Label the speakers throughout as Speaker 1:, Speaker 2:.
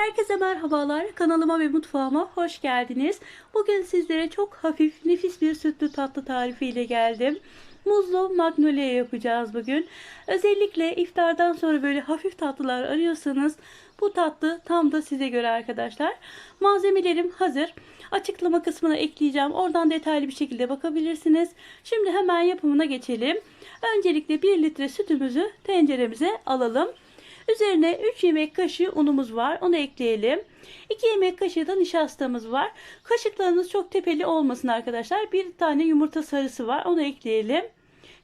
Speaker 1: Herkese merhabalar. Kanalıma ve mutfağıma hoş geldiniz. Bugün sizlere çok hafif, nefis bir sütlü tatlı tarifiyle geldim. Muzlu magnolia yapacağız bugün. Özellikle iftardan sonra böyle hafif tatlılar arıyorsanız bu tatlı tam da size göre arkadaşlar. Malzemelerim hazır. Açıklama kısmına ekleyeceğim. Oradan detaylı bir şekilde bakabilirsiniz. Şimdi hemen yapımına geçelim. Öncelikle 1 litre sütümüzü tenceremize alalım. Üzerine 3 yemek kaşığı unumuz var. Onu ekleyelim. 2 yemek kaşığı da nişastamız var. Kaşıklarınız çok tepeli olmasın arkadaşlar. Bir tane yumurta sarısı var. Onu ekleyelim.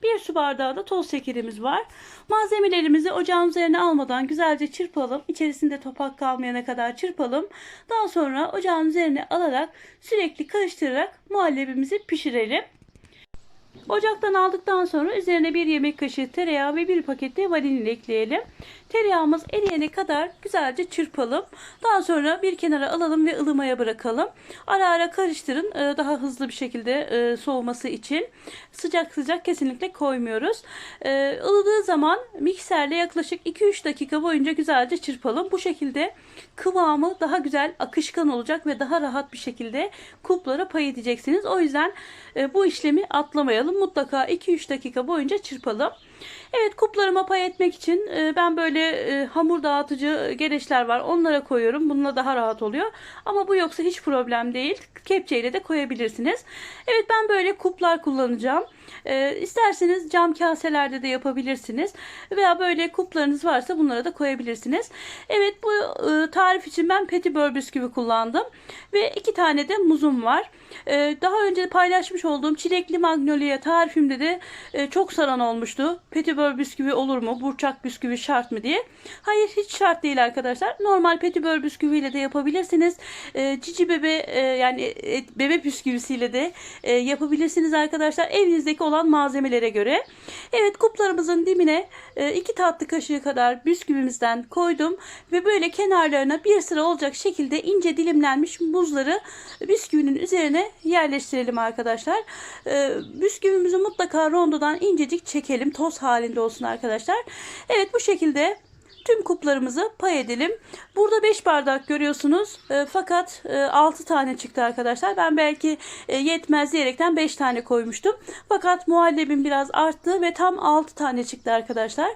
Speaker 1: 1 su bardağı da toz şekerimiz var. Malzemelerimizi ocağın üzerine almadan güzelce çırpalım. İçerisinde topak kalmayana kadar çırpalım. Daha sonra ocağın üzerine alarak sürekli karıştırarak muhallebimizi pişirelim. Ocaktan aldıktan sonra üzerine bir yemek kaşığı tereyağı ve bir paket de vanilin ekleyelim. Tereyağımız eriyene kadar güzelce çırpalım. Daha sonra bir kenara alalım ve ılımaya bırakalım. Ara ara karıştırın e, daha hızlı bir şekilde e, soğuması için. Sıcak sıcak kesinlikle koymuyoruz. E, ılıdığı zaman mikserle yaklaşık 2-3 dakika boyunca güzelce çırpalım. Bu şekilde kıvamı daha güzel akışkan olacak ve daha rahat bir şekilde kuplara pay edeceksiniz. O yüzden bu işlemi atlamayalım. Mutlaka 2-3 dakika boyunca çırpalım. Evet kuplarıma pay etmek için e, ben böyle e, hamur dağıtıcı gereçler var. Onlara koyuyorum. Bununla daha rahat oluyor. Ama bu yoksa hiç problem değil. Kepçeyle de koyabilirsiniz. Evet ben böyle kuplar kullanacağım. E, isterseniz cam kaselerde de yapabilirsiniz. Veya böyle kuplarınız varsa bunlara da koyabilirsiniz. Evet bu tarif için ben petibör bisküvi kullandım. Ve iki tane de muzum var. Daha önce paylaşmış olduğum çilekli magnolia tarifimde de çok saran olmuştu. Petibör bisküvi olur mu? Burçak bisküvi şart mı diye. Hayır hiç şart değil arkadaşlar. Normal petibör bisküviyle de yapabilirsiniz. E, cici bebe e, yani e, bebe bisküvisiyle de e, yapabilirsiniz arkadaşlar. Evinizdeki olan malzemelere göre. Evet kuplarımızın dibine 2 tatlı kaşığı kadar bisküvimizden koydum. Ve böyle kenarlarına bir sıra olacak şekilde ince dilimlenmiş muzları bisküvinin üzerine yerleştirelim arkadaşlar. E, bisküvimizi mutlaka rondodan incecik çekelim. Toz halinde olsun arkadaşlar. Evet bu şekilde tüm kuplarımızı pay edelim. Burada 5 bardak görüyorsunuz. E, fakat e, 6 tane çıktı arkadaşlar. Ben belki e, yetmez diyerekten 5 tane koymuştum. Fakat muhallebim biraz arttı ve tam 6 tane çıktı arkadaşlar.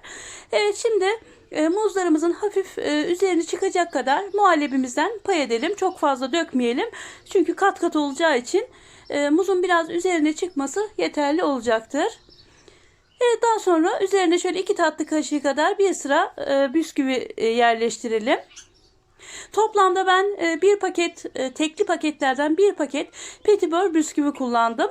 Speaker 1: Evet şimdi e, muzlarımızın hafif e, üzerini çıkacak kadar muhallebimizden pay edelim. Çok fazla dökmeyelim. Çünkü kat kat olacağı için e, muzun biraz üzerine çıkması yeterli olacaktır. Evet daha sonra üzerine şöyle iki tatlı kaşığı kadar bir sıra e, bisküvi e, yerleştirelim. Toplamda ben e, bir paket e, tekli paketlerden bir paket petibör bisküvi kullandım.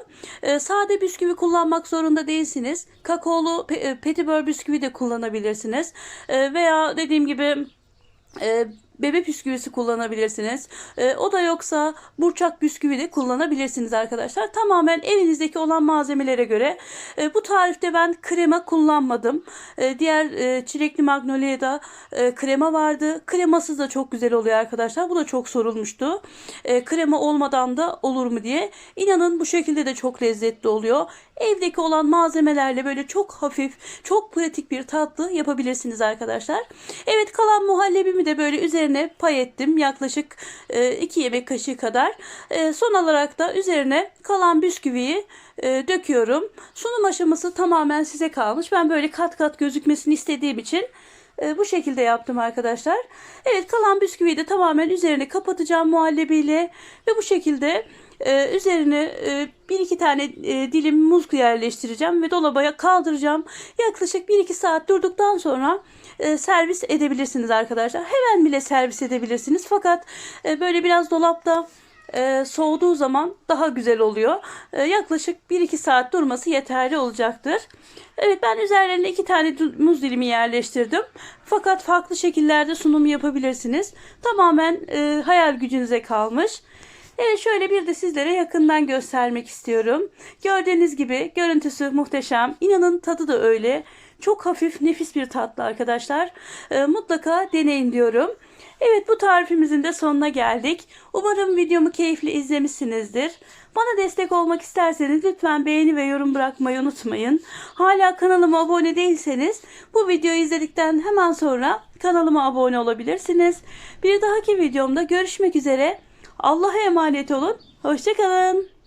Speaker 1: Sade bisküvi kullanmak zorunda değilsiniz. Kakaolu petibör bisküvi de kullanabilirsiniz. Veya dediğim gibi bebe bisküvisi kullanabilirsiniz. E, o da yoksa burçak bisküvi de kullanabilirsiniz arkadaşlar. Tamamen evinizdeki olan malzemelere göre. E, bu tarifte ben krema kullanmadım. E, diğer e, çilekli magnolia'da e, krema vardı. Kremasız da çok güzel oluyor arkadaşlar. Bu da çok sorulmuştu. E, krema olmadan da olur mu diye. İnanın bu şekilde de çok lezzetli oluyor. Evdeki olan malzemelerle böyle çok hafif, çok pratik bir tatlı yapabilirsiniz arkadaşlar. Evet kalan muhallebimi de böyle üzerine pay ettim. Yaklaşık 2 e, yemek kaşığı kadar. E, son olarak da üzerine kalan bisküviyi e, döküyorum. Sunum aşaması tamamen size kalmış. Ben böyle kat kat gözükmesini istediğim için bu şekilde yaptım arkadaşlar. Evet kalan bisküviyi de tamamen üzerine kapatacağım muhallebiyle ve bu şekilde ee, üzerine e, bir iki tane e, dilim muz yerleştireceğim ve dolabaya kaldıracağım. Yaklaşık 1-2 saat durduktan sonra e, servis edebilirsiniz arkadaşlar. Hemen bile servis edebilirsiniz. Fakat e, böyle biraz dolapta e, soğuduğu zaman daha güzel oluyor. E, yaklaşık 1-2 saat durması yeterli olacaktır. Evet ben üzerlerine 2 tane muz dilimi yerleştirdim. Fakat farklı şekillerde sunum yapabilirsiniz. Tamamen e, hayal gücünüze kalmış. Evet şöyle bir de sizlere yakından göstermek istiyorum. Gördüğünüz gibi görüntüsü muhteşem. İnanın tadı da öyle. Çok hafif nefis bir tatlı arkadaşlar. E, mutlaka deneyin diyorum. Evet bu tarifimizin de sonuna geldik. Umarım videomu keyifli izlemişsinizdir. Bana destek olmak isterseniz lütfen beğeni ve yorum bırakmayı unutmayın. Hala kanalıma abone değilseniz bu videoyu izledikten hemen sonra kanalıma abone olabilirsiniz. Bir dahaki videomda görüşmek üzere. Allah'a emanet olun. Hoşçakalın.